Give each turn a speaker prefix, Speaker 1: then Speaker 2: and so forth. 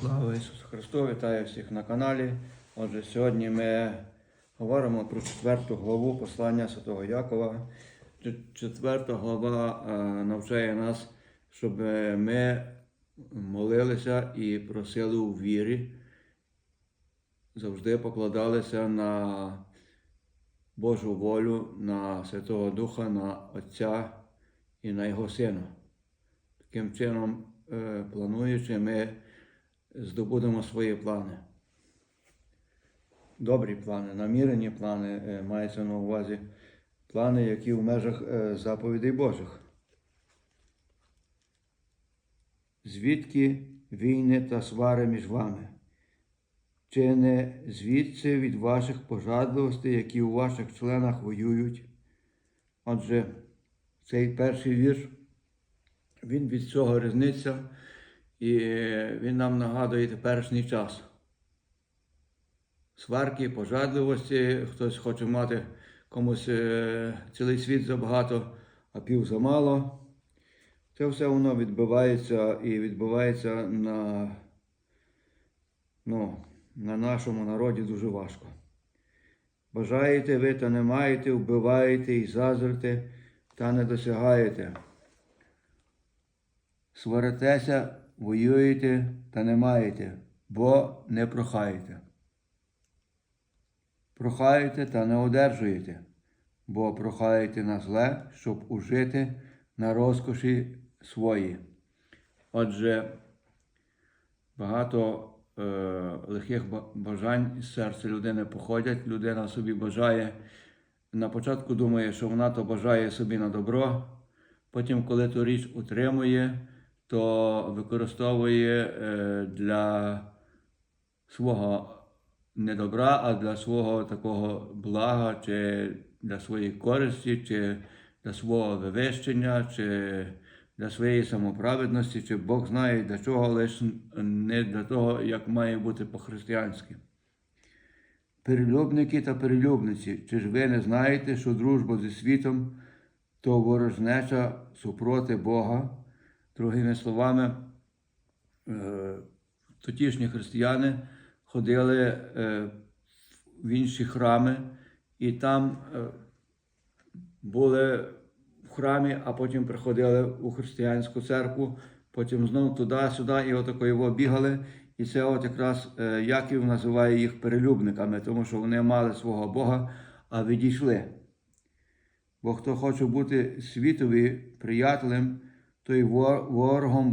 Speaker 1: Слава Ісусу Христу! Вітаю всіх на каналі. Отже, сьогодні ми говоримо про четверту главу послання Святого Якова. Четверта глава е, навчає нас, щоб ми молилися і просили у вірі, завжди покладалися на Божу волю, на Святого Духа, на Отця і на Його Сина. Таким чином, е, плануючи, ми здобудемо свої плани. Добрі плани, намірені плани е, мається на увазі плани, які в межах е, заповідей Божих. Звідки війни та свари між вами? Чи не звідси від ваших пожадливостей, які у ваших членах воюють? Отже, цей перший вірш, він від цього різниця, і він нам нагадує теперішній час. Сварки, пожадливості, хтось хоче мати комусь е, цілий світ забагато, а пів замало. Це все воно відбувається і відбувається на, ну, на нашому народі дуже важко. Бажаєте ви та не маєте, вбиваєте і зазрите, та не досягаєте. Сваритеся, воюєте та не маєте, бо не прохаєте. Прохаєте та не одержуєте, бо прохаєте на зле, щоб ужити на розкоші свої. Отже, багато е, лихих бажань з серця людини походять, людина собі бажає. На початку думає, що вона то бажає собі на добро, потім, коли ту річ утримує, то використовує е, для свого не добра, а для свого такого блага, чи для своєї користі, чи для свого вивищення, чи для своєї самоправедності, чи Бог знає для чого, лише не для того, як має бути по-християнськи. Перелюбники та перелюбниці, чи ж ви не знаєте, що дружба зі світом то ворожнеча супроти Бога? Другими словами, е, тотішні християни ходили е, в інші храми, і там е, були в храмі, а потім приходили у християнську церкву, потім знову туди-сюди, і отако його бігали. І це от якраз Яків називає їх перелюбниками, тому що вони мали свого Бога, а відійшли. Бо хто хоче бути світові приятелем, तो ये war war home